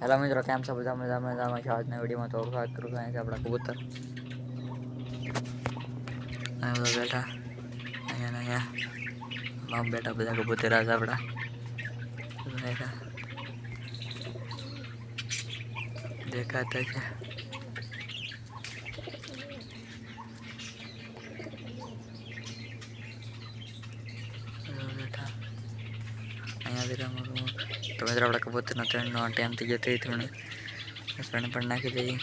Hello મિત્રો કેમ છો બધા મજા મજામાં છો આજના વિડીયોમાં તો સ્વાગત કરું છું અહીંથી આપણા કબૂતર અહીંયા બધા બેઠા અહીંયા ને અહીંયા બાપ બેઠા બધા કબૂતર છે આપણા બેઠા દેખાતા છે બધા બેઠા અહીંયાથી રમો રમો તો મિત્રો આપણા કબૂતરના ત્રણનો ટાઈમ થઈ ગયો તે ત્રણ. પણ નાખી દઈએ.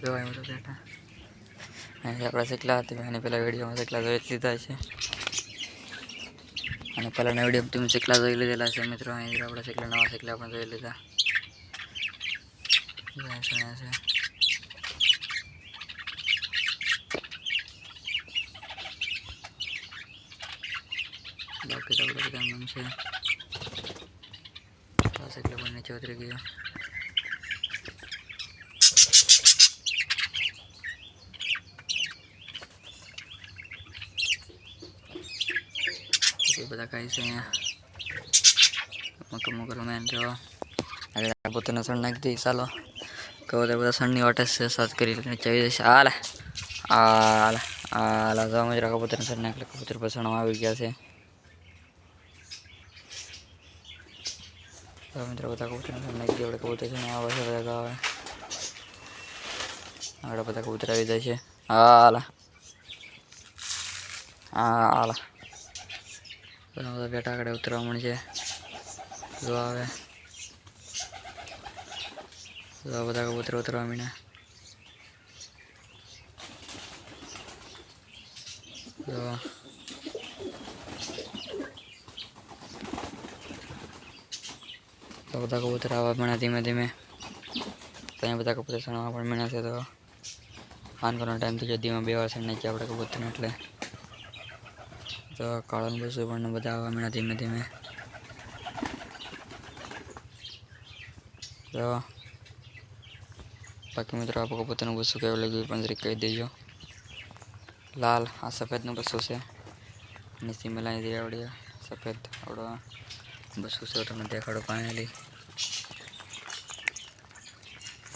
જોવાય મોટો તો બેઠા. અહીં આપણા હતી અને પહેલાં વિડીયોમાં શેકલા જોઈ લીધા છે. અને પહેલાંના વીડિયો તમે શીખલા જોઈ લીધેલા છે મિત્રો, અહીં આપણે શીખલા નવા શીખલા પણ જોઈ લીધા. છે چلو کبوتر بتا سنگ سات کر سن گیا ہے મિત્રો બધા કબૂતર આપણે કબૂતર છે આવે છે બધા ગાવે આગળ બધા કબૂતર આવી જાય છે હાલે હાલે બધા બેટા આગળ ઉતરવા મળશે જો આવે બધા કબૂતર ઉતરવા મીના જો તો બધા કબૂતર આવવા મીણા ધીમે ધીમે તો અહીંયા બધા કબૂતર સણવા પણ મીણા છે તો આનકોનો ટાઈમ થઈ જાય ધીમે બે વાર સણ નાખીએ આપણે કબૂતરને એટલે તો કાળાનું બસું પણ બધા આવવા મીણા ધીમે ધીમે તો બાકી મિત્રો આપો પોતાનું બસું કેવું લાગ્યું પણ જરીક કહી દેજો લાલ આ સફેદનું બસું છે નીચે મિલાઈ દે આવડે સફેદ આવડો બસું છે તમને દેખાડો પાણી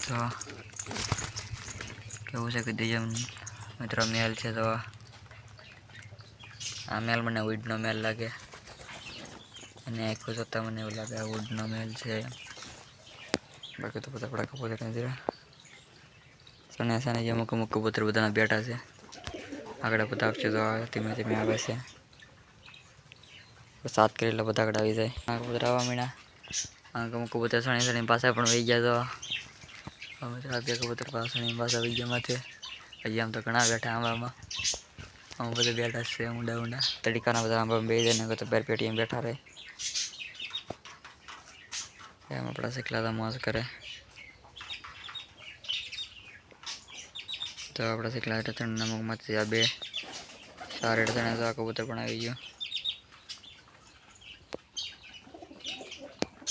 તો કેવું છે કે દેજો મિત્રો મેલ છે તો આ મેલ મને વુડનો મેલ લાગે. અને આખું જોતાં મને એવું લાગે આ વુડનો મેલ છે. બાકી તો બધા આપણા કબૂતર નથી સને સને જે અમુક અમુક કબૂતર બધાના બેઠા છે. આગળ બધા આપશે તો ધીમે ધીમે આવે છે. સાત કરી એટલે બધા આગળ આવી જાય. કબૂતર આવવા મીણા આ અમુક કબૂતર સણી સણી પાસે પણ વહી ગયા તો અમે તો આ બે કબૂતર પાછળ પાછા વહી ગયા માથે. હજી આમ તો ઘણા બેઠા આંબામાં. અમે બધા બેઠા છે ઊંડા ઊંડા. તડીકાના બધા આંબા બે જાય ને તો બેર પેટીએ બેઠા રહે એમ આપણા શીખલા તો મોજ કરે. તો આપણા શીખલા એટલે ત્રણ નમકમાંથી આ બે. ચાર એટલે તો આ કબૂતર પણ આવી ગયું.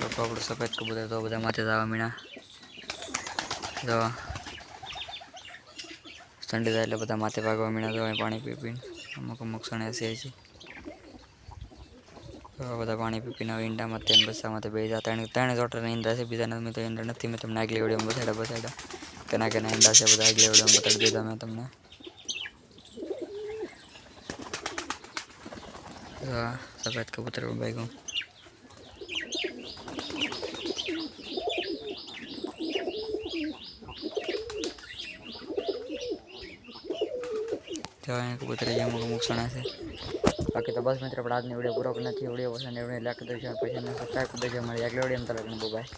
લોકો આપણું સફેદ કબૂતર તો બધા માથે જવા મીણા. તો ઠંડી થાય એટલે બધા માથે ભાગવા મીણા તો પાણી પી પીને અમુક અમુક સણે છે. છે બધા પાણી પી પીને ઈંડામાં તેન બસામાં બે જતા ત્રણ ચોટરના ઈંડા છે બીજા મેં તો ઈંડા નથી, મેં તમને આગલી વિડીયોમાં બસાડ્યા બસાડ્યા કેના કેના ઈંડા છે, બધા આગલી વિડીયોમાં બતાડી દીધા મેં તમને. સફેદ કબૂતર ભાઈ તો અહીંયા કબૂતર અમુક અમુક સણા છે. બાકી તો બસ મિત્રો આપણે આજની વીડિયો પૂરો નથી, વીડિયો પસંદ એવડે લાખ દઈશું પછી સબસ્ક્રાઈબ કરી દેજો મારી આગળ વીડિયો તરફ બાય